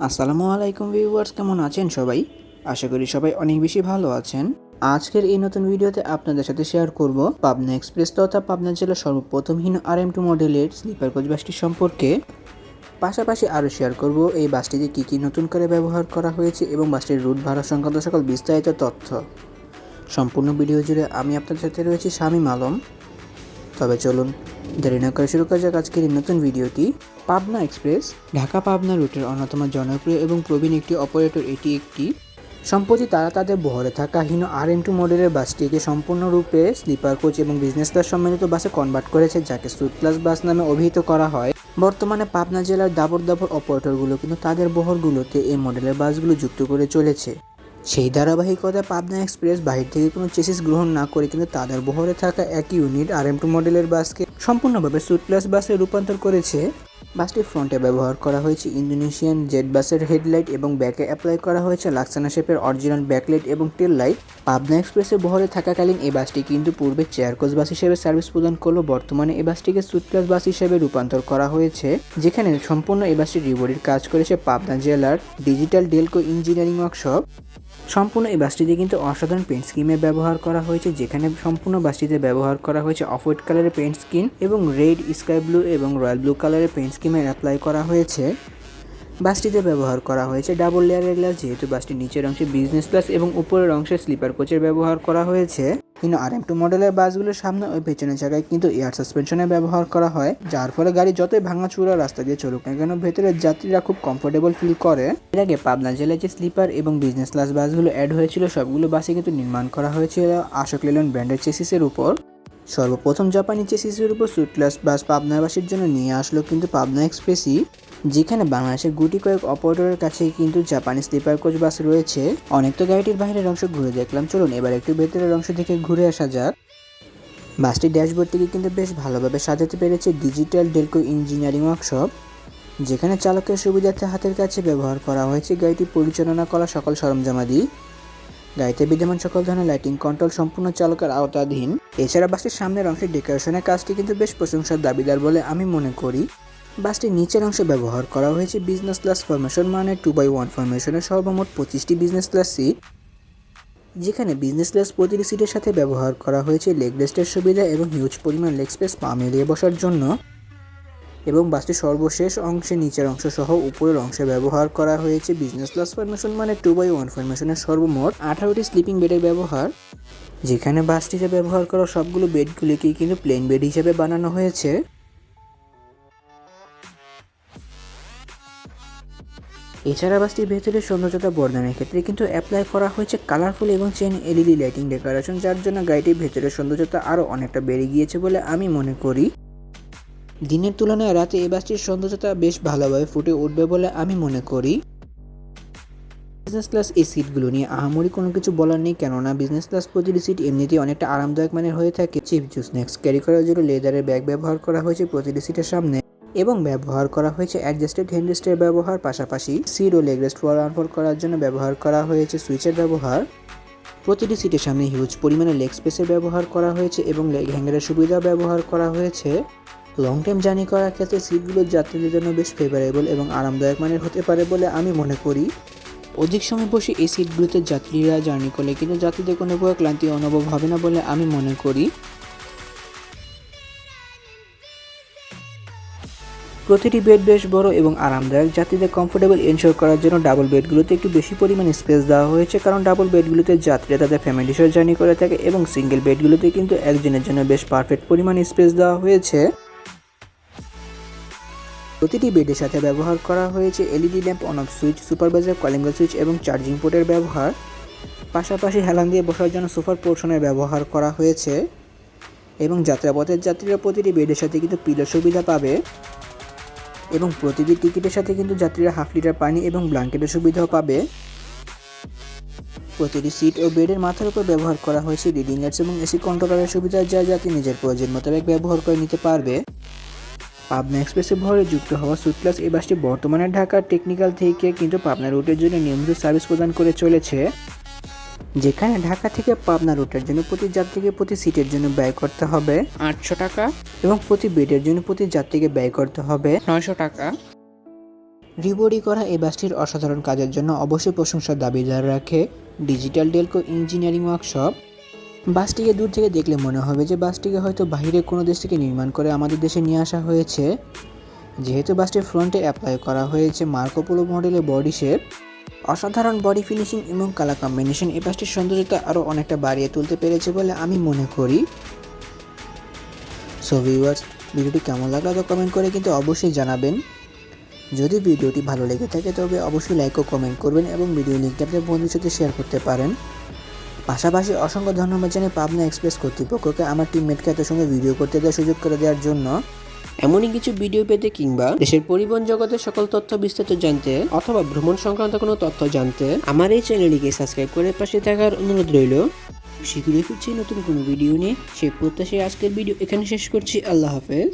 আসসালামু আলাইকুম ভিউয়ার্স, কেমন আছেন সবাই? আশা করি সবাই অনেক বেশি ভালো আছেন। আজকের এই নতুন ভিডিওতে আপনাদের সাথে শেয়ার করব পাবনা এক্সপ্রেস তথা পাবনা জেলার সর্বপ্রথম হিনো আর এম টু মডেলের স্লিপার কোচ বাসটি সম্পর্কে। পাশাপাশি আরও শেয়ার করব এই বাসটিতে কী কী নতুন করে ব্যবহার করা হয়েছে এবং বাসটির রুট ভাড়া সংক্রান্ত সকল বিস্তারিত তথ্য। সম্পূর্ণ ভিডিও জুড়ে আমি আপনাদের সাথে রয়েছি শামীম আলম। তবে চলুন, দেরি না করে শুরু করা যাক আজকের এই নতুন ভিডিওটি। পাবনা এক্সপ্রেস, ঢাকা পাবনা রুটের অন্যতম জনপ্রিয় এবং প্রবীণ একটি অপারেটর, এটি একটি সম্প্রতি তারা তাদের বহরে থাকা হিনো আর এম টু মডেলের বাসটিকে সম্পূর্ণরূপে স্লিপার কোচ এবং বিজনেস ক্লাস সম্মিলিত বাসে কনভার্ট করেছে, যাকে সুট ক্লাস বাস নামে অভিহিত করা হয়। বর্তমানে পাবনা জেলার দাবর দাবর অপারেটরগুলো কিন্তু তাদের বহরগুলোতে এই মডেলের বাসগুলো যুক্ত করে চলেছে। সেই ধারাবাহিকতা পাবনা এক্সপ্রেস বাহির থেকে কোনো চেসিস গ্রহণ না করে কিন্তু তাদের বহরে থাকা এক ইউনিট আর এম টু মডেলের বাসকে সম্পূর্ণভাবে সুট ক্লাস বাসে রূপান্তর করেছে। বাসটির ফ্রন্টে ব্যবহার করা হয়েছে ইন্দোনেশিয়ান জেট বাসের হেডলাইট এবং ব্যাকে অ্যাপ্লাই করা হয়েছে লাক্সানা শেপের অরিজিনাল ব্যাকলাইট এবং টেল লাইট। পাবনা এক্সপ্রেসে বহরে থাকাকালীন এই বাসটি কিন্তু পূর্বে চেয়ার কোচ বাস হিসেবে সার্ভিস প্রদান করলেও বর্তমানে এই বাসটিকে সুট ক্লাস বাস হিসেবে রূপান্তর করা হয়েছে। যেখানে সম্পূর্ণ এই বাসটি রিবডির কাজ করেছে পাবনা জেলার ডিজিটাল ডেলকো ইঞ্জিনিয়ারিং ওয়ার্কশপ। সম্পূর্ণ এই বাসটিতে কিন্তু অসাধারণ পেন্ট স্কিমের ব্যবহার করা হয়েছে, যেখানে সম্পূর্ণ বাসটিতে ব্যবহার করা হয়েছে অফ হোয়াইট কালারের পেন্ট স্কিন এবং রেড স্কাই ব্লু এবং রয়্যাল ব্লু কালারের পেন্ট স্কিমের অ্যাপ্লাই করা হয়েছে। বাসটিতে ব্যবহার করা হয়েছে ডাবল লেয়ারের গ্লাস যেহেতু বাসটির নিচের অংশে বিজনেস ক্লাস এবং উপরের অংশে স্লিপার কোচের ব্যবহার করা হয়েছে। কিন্তু আর এম টু মডেলের বাসগুলোর সামনে ওই পেছনের জায়গায় কিন্তু এয়ার সাসপেনশনের ব্যবহার করা হয়, যার ফলে গাড়ি যতই ভাঙা ভাঙাচুরা রাস্তা দিয়ে চলুক না কেন, ভেতরের যাত্রীরা খুব কমফোর্টেবল ফিল করে। এর আগে পাবনা জেলায় যে স্লিপার এবং বিজনেস ক্লাস বাসগুলো অ্যাড হয়েছিল, সবগুলো বাসে কিন্তু নির্মাণ করা হয়েছিল আশোক লেলন ব্র্যান্ডের চেসিসের উপর। সর্বপ্রথম জাপানি চেসিসের উপর সুট ক্লাস বাস পাবনাবাসীর জন্য নিয়ে আসলো কিন্তু পাবনা এক্সপ্রেসই যেখানে বাংলাদেশের গুটি কয়েক অপারেটরের কাছে কিন্তু জাপানি স্লিপার কোচ বাস রয়েছে। অনেক তো গাড়িটির বাইরের অংশ ঘুরে দেখলাম। চলুন, এবার একটু ভেতরের অংশ থেকে ঘুরে আসা যাক। বাসটির ড্যাশবোর্ডটিকে কিন্তু বেশ ভালোভাবে সাজাতে পেরেছে ডিজিটাল ডেলকো ইঞ্জিনিয়ারিং ওয়ার্কশপ, যেখানে চালকের সুবিধার্থে হাতের কাছে ব্যবহার করা হয়েছে গাড়িটি পরিচালনা করা সকল সরঞ্জামাদি। গাড়িতে বিদ্যমান সকল ধরনের লাইটিং কন্ট্রোল সম্পূর্ণ চালকের আওতাধীন। এছাড়া বাসটির সামনের অংশের ডেকোরেশনের কাজটি কিন্তু বেশ প্রশংসার দাবিদার বলে আমি মনে করি। বাসটির নিচের অংশে ব্যবহার করা হয়েছে বিজনেস ক্লাস ফরমেশন মানে টু বাই ওয়ান ফরমেশনের সর্বমোট পঁচিশটি বিজনেস ক্লাস সিট যেখানে বিজনেস ক্লাস প্রতিটি সিটের সাথে ব্যবহার করা হয়েছে লেগ রেস্টের সুবিধা এবং হিউজ পরিমাণ লেগ স্পেস পা মিলিয়ে বসার জন্য, এবং বাসটির সর্বশেষ অংশে নিচের অংশ সহ উপরের অংশে ব্যবহার করা হয়েছে বিজনেস ক্লাস ফরমেশন মানে টু বাই ওয়ান ফরমেশনের সর্বমোট আঠারোটি স্লিপিং বেডের ব্যবহার, যেখানে বাসটিতে ব্যবহার করা সবগুলো বেডগুলিকেই কিন্তু প্লেন বেড হিসেবে বানানো হয়েছে। এছাড়া বাসটির ভেতরে সৌন্দর্যতা বর্ধনের ক্ষেত্রে কিন্তু অ্যাপ্লাই করা হয়েছে কালারফুল এবং চেন এলইডি লাইটিং ডেকোরেশন যার জন্য গাড়িটির ভেতরের সৌন্দর্যতা আরও অনেকটা বেড়ে গিয়েছে বলে আমি মনে করি। দিনের তুলনায় রাতে এই বাসটির সৌন্দর্যতা বেশ ভালোভাবে ফুটে উঠবে বলে আমি মনে করি। বিজনেস ক্লাস এই সিটগুলো নিয়ে আহামরি কোনো কিছু বলার নেই, কেননা বিজনেস ক্লাস প্রতিটি সিট এমনিতেই অনেকটা আরামদায়ক মানের হয়ে থাকে। চিপ জুস স্ন্যাক্স ক্যারি করার জন্য লেদারের ব্যাগ ব্যবহার করা হয়েছে প্রতিটি সিটের সামনে। এবং ব্যবহার করা হয়েছে অ্যাডজাস্টেড হ্যান্ডরেস্টের ব্যবহার, পাশাপাশি সিট ও লেগ রেস্ট ফর আনফোল্ড করার জন্য ব্যবহার করা হয়েছে সুইচের ব্যবহার। প্রতিটি সিটের সামনে হিউজ পরিমাণে লেগ স্পেসের ব্যবহার করা হয়েছে এবং লেগ হ্যাঙ্গারের সুবিধা ব্যবহার করা হয়েছে। লং টাইম জার্নি করার ক্ষেত্রে সিটগুলো যাত্রীদের জন্য বেশ ফেভারেবল এবং আরামদায়ক মানের হতে পারে বলে আমি মনে করি। অধিক সময় বসে এই সিটগুলোতে যাত্রীরা জার্নি করলে কিন্তু যাত্রীদের কোনো প্রকার ক্লান্তি অনুভব হবে না বলে আমি মনে করি। প্রতিটি বেড বেশ বড় এবং আরামদায়ক। যাত্রীদের কমফোর্টেবল এনশোর করার জন্য ডাবল বেডগুলোতে একটু বেশি পরিমাণে স্পেস দেওয়া হয়েছে কারণ ডাবল বেডগুলোতে যাত্রীরা তাদের ফ্যামিলি সহ জার্নি করে থাকে এবং সিঙ্গেল বেডগুলোতে কিন্তু একজনের জন্য বেশ পারফেক্ট পরিমাণে স্পেস দেওয়া হয়েছে। প্রতিটি বেডের সাথে ব্যবহার করা হয়েছে LED lamp on off switch supervisor calling switch এবং চার্জিং পোর্টের ব্যবহার। পাশাপাশি হেলান দিয়ে বসার জন্য সোফার পোর্শনের ব্যবহার করা হয়েছে এবং যাত্রাপথের যাত্রীরা প্রতিটি বেডের সাথে কিন্তু পিলো সুবিধা পাবে। এবং প্রতিটি টিকিটের সাথে কিন্তু যাত্রীরা হাফ লিটার পানি এবং ব্ল্যাঙ্কেটের সুবিধাও পাবে। প্রতিটি সিট ও বেডের মাথার উপর ব্যবহার করা হয়েছে রিডিং লাইটস এবং এসি কন্ট্রোলারের সুবিধা যা যাতে নিজের প্রয়োজন মোতাবেক ব্যবহার করে নিতে পারবে। পাবনা এক্সপ্রেসে ভরে যুক্ত হওয়া সুট ক্লাস এই বাসটি বর্তমানে ঢাকার টেকনিক্যাল থেকে কিন্তু পাবনা রুটের জন্য নিয়মিত সার্ভিস প্রদান করে চলেছে। যেখানে ঢাকা থেকে পাবনা রুটের জন্য প্রতি যাত্রীকে প্রতি সিটের জন্য ব্যয় করতে হবে। আটশো টাকা। এবং প্রতি বেডের জন্য প্রতি যাত্রীকে ব্যয় করতে হবে। নয়শো টাকা। রিবডি করা এই বাসটির অসাধারণ কাজের জন্য অবশ্যই প্রশংসার দাবিদার রাখে ডিজিটাল ডেলকো ইঞ্জিনিয়ারিং ওয়ার্কশপ। বাসটিকে দূর থেকে দেখলে মনে হবে যে বাসটিকে হয়তো বাইরে কোনো দেশ থেকে নির্মাণ করে আমাদের দেশে নিয়ে আসা হয়েছে। যেহেতু বাসটির ফ্রন্টে অ্যাপ্লাই করা হয়েছে মার্কোপোলো মডেলের বডি শেপ অসাধারণ বডি ফিনিশিং এবং কালার কম্বিনেশন এই বাসটির সৌন্দর্যতা আরও অনেকটা বাড়িয়ে তুলতে পেরেছে বলে আমি মনে করি। সো ভিউয়ার্স ভিডিওটি কেমন লাগল তো কমেন্ট করে কিন্তু অবশ্যই জানাবেন। যদি ভিডিওটি ভালো লেগে থাকে তবে অবশ্যই লাইক ও কমেন্ট করবেন এবং ভিডিও লিঙ্কটা আপনার বন্ধুর সাথে শেয়ার করতে পারেন। পাশাপাশি অসংখ্য ধন্যবাদ জানাই পাবনা এক্সপ্রেস কর্তৃপক্ষকে আমার টিমমেটকে এত সঙ্গে ভিডিও করতে দেওয়ার সুযোগ করে দেওয়ার জন্য। এমনই কিছু ভিডিও পেতে কিংবা দেশের পরিবহন জগতের সকল তথ্য বিস্তারিত জানতে অথবা ভ্রমণ সংক্রান্ত কোনো তথ্য জানতে আমার এই চ্যানেলটিকে সাবস্ক্রাইব করে পাশে থাকার অনুরোধ রইল। শীঘ্রই ফিরছি নতুন কোনো ভিডিও নিয়ে। সেই প্রত্যাশায় আজকের ভিডিও এখানে শেষ করছি। আল্লাহ হাফেজ।